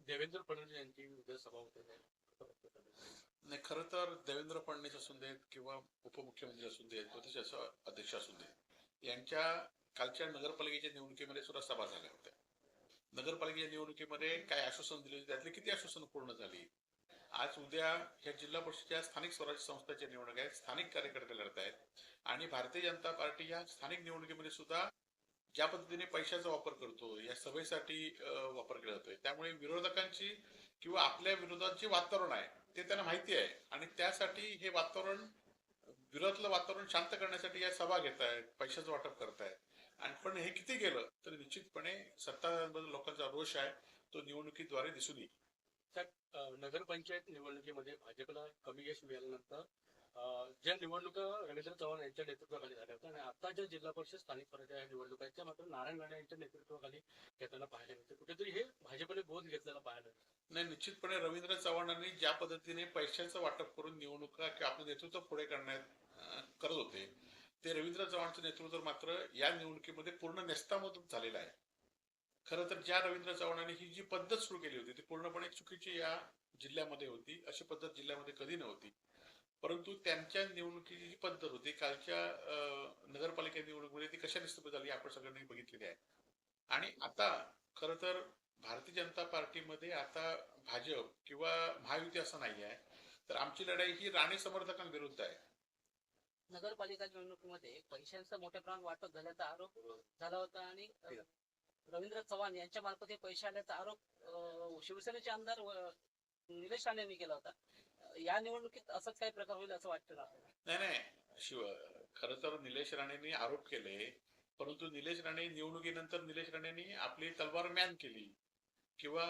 देवेंद्र फडणवीस यांची उद्या सभा होते नाही खरं तर देवेंद्र फडणवीस असू देत किंवा उपमुख्यमंत्री असू देत किंवा त्याचे अध्यक्ष असू देत यांच्या कालच्या नगरपालिकेच्या निवडणुकीमध्ये सुद्धा सभा झाल्या होत्या. नगरपालिकेच्या निवडणुकीमध्ये काय आश्वासन दिले होते त्यातली किती आश्वासन पूर्ण झाली? आज उद्या ह्या जिल्हा परिषदेच्या स्थानिक स्वराज्य संस्थांच्या निवडणुका आहेत स्थानिक कार्यकर्ते लढत आहेत आणि भारतीय जनता पार्टी या स्थानिक निवडणुकीमध्ये सुद्धा ज्या पद्धतीने पैशाचा वापर करतो या सभेसाठी वापर केला जातोय. त्यामुळे विरोधकांची किंवा आपल्या विरोधात जे वातावरण आहे ते त्यांना माहिती आहे. आणि त्यासाठी हे वातावरण विरोधातलं वातावरण शांत करण्यासाठी या सभा घेत आहेत पैशाचं वाटप करतायत. आणि पण हे किती गेलं तर निश्चितपणे सत्ताधाऱ्यांबद्दल लोकांचा रोष आहे तो निवडणुकीद्वारे दिसून येईल. नगरपंचायत निवडणुकीमध्ये भाजपला कमी यश मिळाल्यानंतर ज्या निवडणुका रवींद्र चव्हाण यांच्या नेतृत्वाखाली झाल्या होत्या आणि आता ज्या जिल्हा परिषद स्थानिक पर्याय निवडणुका आहेत त्या मात्र नारायण राणे यांच्या नेतृत्वाखाली घेताना पाहायला मिळते. कुठेतरी हे भाजपने बोध घेतलेला पाहायला नाही निश्चितपणे रवींद्र चव्हाणांनी ज्या पद्धतीने पैशाचं वाटप करून निवडणुका किंवा आपलं नेतृत्व पुढे करण्यात करत होते ते रवींद्र चव्हाणचं नेतृत्व मात्र या निवडणुकीमध्ये पूर्ण नेस्तामधून झालेलं आहे. खरं तर ज्या रवींद्र चव्हाणांनी ही जी पद्धत सुरू केली होती ती पूर्णपणे चुकीची या जिल्ह्यामध्ये होती अशी पद्धत जिल्ह्यामध्ये कधी नव्हती. परंतु त्यांच्या निवडणुकीची जी पद्धत होती. कालच्या नगरपालिका निवडणुकीमध्ये ती कशा निस्तुप झाली आपण सगळ्यांनी बघितलेली आहे. आणि आता खरं तर भारतीय जनता पार्टीमध्ये आता भाजप किंवा महायुती असं नाही आहे तर आमची लढाई ही राणे समर्थकांविरुद्ध आहे. नगरपालिका निवडणुकीमध्ये पैशांचं मोठ्या प्रमाणात वाटप झाल्याचा आरोप झाला होता आणि अ, रवींद्र चव्हाण यांच्या मार्फत हे पैसे आल्याचा आरोप शिवसेनेचे आमदार निलेश राणे यांनी केला होता. या निवडणुकीत असंच काही प्रकार होईल असं वाटतं का? नाही नाही. शिव खर तर निलेश राणेंनी आरोप केले परंतु निलेश राणे निवडणुकीनंतर निलेश राणेंनी आपली तलवार मॅन केली किंवा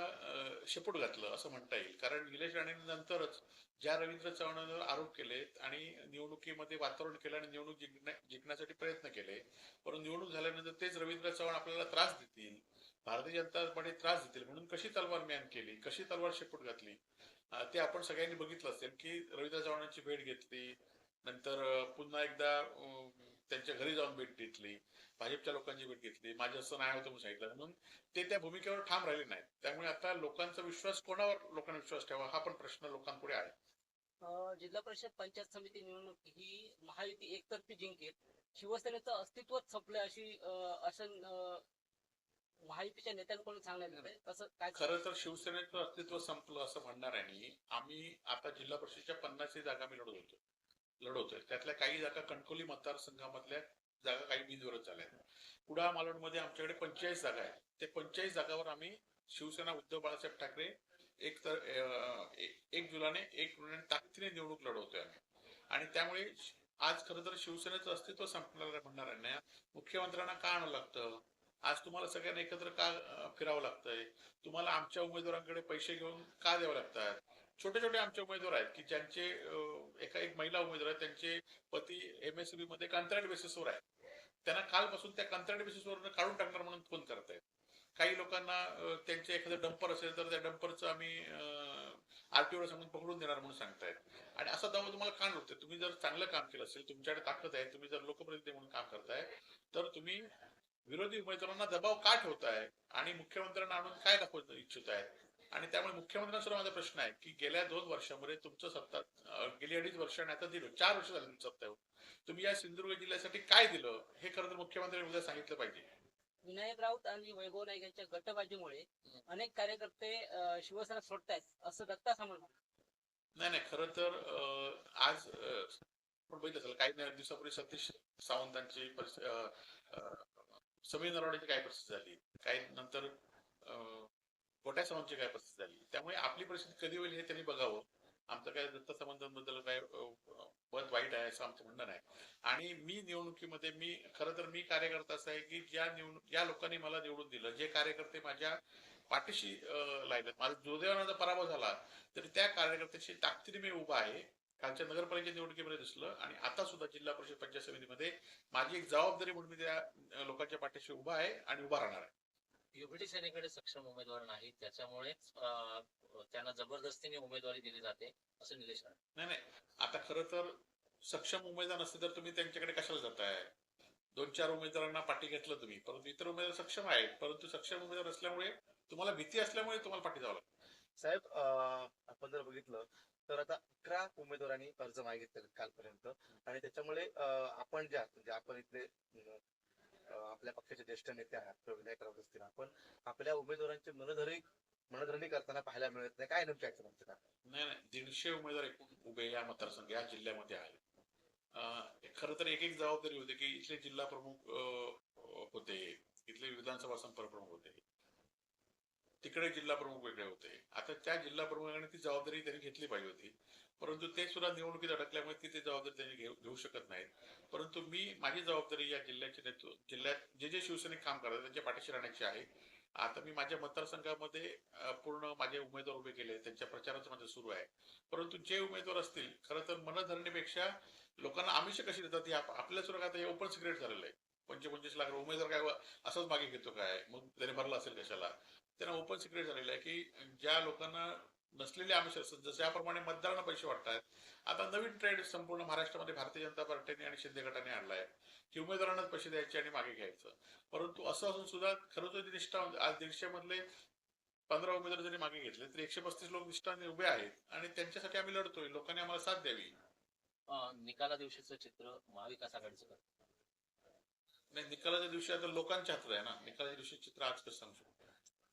शेपूट घातलं असं म्हणता येईल. कारण निलेश राणेंनंतरच ज्या रवींद्र चव्हाणांवर आरोप केलेत आणि निवडणुकीमध्ये वातावरण केलं आणि निवडणूक जिंकण्या जिंकण्यासाठी प्रयत्न केले परंतु निवडणूक झाल्यानंतर तेच रवींद्र चव्हाण आपल्याला त्रास देतील भारतीय जनता पार्टी त्रास देतील. म्हणून कशी तलवार मॅन केली? कशी तलवार शेपूट घातली? ते आपण सगळ्यांनी बघितलं असेल की रवींद्र चव्हाणांची भेट घेतली नंतर पुन्हा एकदा त्यांच्या घरी जाऊन भेट घेतली भाजपच्या लोकांची भेट घेतली माझं असं नाही होतं म्हणून सांगितलं. म्हणून ते त्या भूमिकेवर ठाम राहिले नाहीत. त्यामुळे आता लोकांचा विश्वास कोणावर लोकांना विश्वास ठेवा हा पण प्रश्न लोकांपुढे आहे. जिल्हा परिषद पंचायत समिती निवडणूक ही महायुती एकतर्फी जिंकेल. शिवसेनेचं अस्तित्वच संपलंय अशी असं महायुतीच्या नेत्यांकडून सांगण्यात तसं काय खरं तर शिवसेनेचं अस्तित्व संपलं असं म्हणणाऱ्यांनी आम्ही आता जिल्हा परिषदच्या पन्नासही जागा मी लढवत होतो लढवतोय. त्यातल्या काही जागा कणकोली मतदारसंघामधल्या जागा काही बिनविरोध झाल्या कुडाळ मालवणमध्ये आमच्याकडे पंचेचाळीस जागा आहेत. ते पंचेचाळीस जागावर आम्ही शिवसेना उद्धव बाळासाहेब ठाकरे एक तर एक जुलाने एक जुलाने ताकदीने निवडणूक लढवतोय आम्ही. आणि त्यामुळे आज खरं तर शिवसेनेचं अस्तित्व संपणार म्हणणाऱ्यांना मुख्यमंत्र्यांना का आणावं लागतं? आज तुम्हाला सगळ्यांना एकत्र का फिरावं लागतंय? तुम्हाला आमच्या उमेदवारांकडे पैसे घेऊन का द्यावे लागतात? छोटे छोटे आमचे उमेदवार आहेत की ज्यांचे एका एक महिला उमेदवार आहेत त्यांचे पती एम एस बी मध्ये कंत्राट बेसिसवर आहेत. त्यांना कालपासून त्या कंत्राट बेसिसवर काढून टाकणार म्हणून फोन करतायत. काही लोकांना त्यांचे एखादं डंपर असेल तर त्या डंपरचं आम्ही आरटीओ सांगून पकडून देणार म्हणून सांगतायत. आणि असा दावा तुम्हाला का नव्हतं? तुम्ही जर चांगलं काम केलं असेल तुमच्याकडे ताकद आहे तुम्ही जर लोकप्रतिनिधी म्हणून काम करताय तर तुम्ही विरोधी उमेदवारांना दबाव का ठेवताय आणि मुख्यमंत्र्यांना आणून काय दाखवत इच्छित आहेत आणि त्यामुळे मुख्यमंत्र्यांसुद्धा माझा प्रश्न आहे की गेल्या दोन वर्षामध्ये तुमचं सत्ता गेली अडीच वर्ष आणि आता दिलं चार वर्ष झाली तुमचं सत्ता येऊन. तुम्ही या सिंधुदुर्ग जिल्ह्यासाठी काय दिलं हे खरं तर मुख्यमंत्र्यांनी उद्या सांगितलं पाहिजे विनायक राऊत आणि वैभव नाईक यांच्या गटबाजीमुळे अनेक कार्यकर्ते शिवसेना सोडतायत असं दत्ता म्हणाले. नाही नाही खरं तर आज आपण बघितलं असेल काही दिवसापूर्वी सतीश सावंतांची समीर नरवाडेची काय परिस्थिती झाली? काय नंतर कोट्या गोट्या सावंतची काय परिस्थिती झाली? त्यामुळे आपली परिस्थिती कधी होईल हे त्यांनी बघावं. आमचं काय दत्त संबंधांबद्दल काय मत वाईट आहे असं आमचं म्हणणं नाही. आणि मी निवडणुकीमध्ये मी खरं तर मी कार्यकर्ता असं आहे की ज्या निवडणूक ज्या लोकांनी मला निवडून दिलं जे कार्यकर्ते माझ्या पाठीशी लागले माझा दुर्दैवानं पराभव झाला तरी त्या कार्यकर्त्याशी ताकदीने मी उभा आहे. कालच्या नगरपालिका निवडणुकीमध्ये दिसलं आणि आता सुद्धा जिल्हा परिषद पंचायत समितीमध्ये माझी एक जबाबदारी म्हणून मी त्या लोकांच्या पाठीशी उभा आहे आणि उभा राहणार आहे. युपीटी सेनेकडे सक्षम उमेदवार नाही त्याच्यामुळेच त्यांना जबरदस्तीने उमेदवारी दिली जाते असं निलेश नाही नाही. आता खरं तर सक्षम उमेदवार नसते तर तुम्ही त्यांच्याकडे कशाला जाताय? दोन चार उमेदवारांना पाठी घेतलं तुम्ही परंतु इतर उमेदवार सक्षम आहेत. परंतु सक्षम उमेदवार असल्यामुळे तुम्हाला भीती असल्यामुळे तुम्हाला पाठी जावं लागतं. साहेब आपण जर बघितलं तर आता अकरा उमेदवारांनी अर्ज मागितले कालपर्यंत. आणि त्याच्यामुळे आपण ज्या म्हणजे आपण इथले आपल्या पक्षाचे ज्येष्ठ नेते आहात विनायक राऊत असतील आपण आपल्या उमेदवारांचे मनधरी मनधरणी करताना पाहायला मिळत नाही. काय नेमके काय नाही नाही. दीडशे उमेदवार एकूण उभे या मतदारसंघ या जिल्ह्यामध्ये आहेत. खर तर एक एक जबाबदारी होती की इथले जिल्हा प्रमुख होते. इथले विधानसभा संपर्क प्रमुख होते. तिकडे जिल्हा प्रमुख वेगळे होते. आता त्या जिल्हा प्रमुखाने ती जबाबदारी त्यांनी घेतली पाहिजे होती. परंतु ते सुद्धा निवडणुकीत अडकल्यामुळे ती ती जबाबदारी त्यांनी घेऊ घेऊ शकत नाहीत. परंतु मी माझी जबाबदारी या जिल्ह्याचे नेतृत्व जिल्ह्यात जे जे शिवसैनिक काम करतात त्यांच्या पाठीशी राहण्याची आहे. आता मी माझ्या मतदारसंघामध्ये पूर्ण माझे उमेदवार उभे केले. त्यांच्या प्रचाराचं माझं सुरू आहे. परंतु जे उमेदवार असतील खरं तर मनधरणीपेक्षा लोकांना आमिष कशी देतात हे आपल्या सुद्धा आता हे ओपन सिक्रेट झालेलं आहे. पंचवीस लाख रुपये उमेदवार काय असंच मागे घेतो काय? मग त्याने भरला असेल कशाला? त्यांना ओपन सिक्रेट झालेलं आहे की ज्या लोकांना नसलेले आमिष असतात जसं ज्याप्रमाणे मतदारांना पैसे वाटतात. आता नवीन ट्रेंड संपूर्ण महाराष्ट्रामध्ये भारतीय जनता पार्टीने आणि शिंदे गटाने आणलाय. की उमेदवारांनाच पैसे द्यायचे आणि मागे घ्यायचं. परंतु असं असून सुद्धा खरं तर निष्ठा म्हणजे आज दीडशे मधले पंधरा उमेदवार जरी मागे घेतले तर एकशे पस्तीस लोक निष्ठाने उभे आहेत आणि त्यांच्यासाठी आम्ही लढतोय. लोकांनी आम्हाला साथ द्यावी. निकाला दिवशीचं चित्र महाविकास आघाडीचं नाही निकालाच्या दिवशी आता लोकांच्या हातात आहे ना. निकालाच्या दिवशी चित्र आज कसं सांगू शकतो.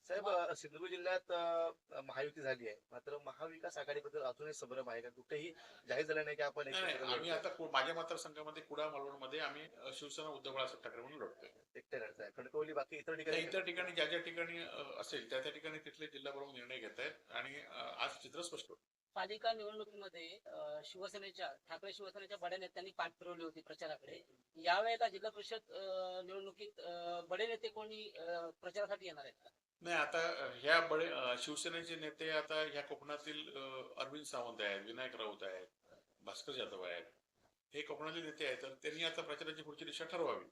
साहेब सिंधुदुर्ग जिल्ह्यात अं, महायुती झाली आहे. मात्र महाविकास आघाडीबद्दल अजूनही संभ्रम आहे का? कुठेही जाहीर झालं नाही की आपण नाही नाही, एकत्र आम्ही. आता कु- माझ्या मतदारसंघामध्ये कुडा मालवणमध्ये आम्ही अ, शिवसेना उद्धव बाळासाहेब ठाकरे म्हणून लढतोय. एकटे लढताय. खडकवली बाकी इतर ठिकाणी इतर ठिकाणी ज्या ज्या ठिकाणी अ, असेल त्या त्या ठिकाणी तिथले जिल्हा प्रमुख निर्णय घेत आहेत आणि अ, आज चित्र स्पष्ट होतं. पालिका निवडणुकीमध्ये शिवसेनेच्या ठाकरे शिवसेनेच्या बड्या नेत्यांनी पाठ फिरवली होती प्रचाराकडे. यावेळेला जिल्हा परिषद निवडणुकीत बडे नेते कोणी प्रचारासाठी येणार आहेत नाही आता ह्या बडे शिवसेनेचे नेते आता ह्या कोकणातील अरविंद सावंत आहेत विनायक राऊत आहेत भास्कर जाधव आहेत. हे कोकणातील नेते आहेत तर त्यांनी आता प्रचाराची पुढची दिशा ठरवावी.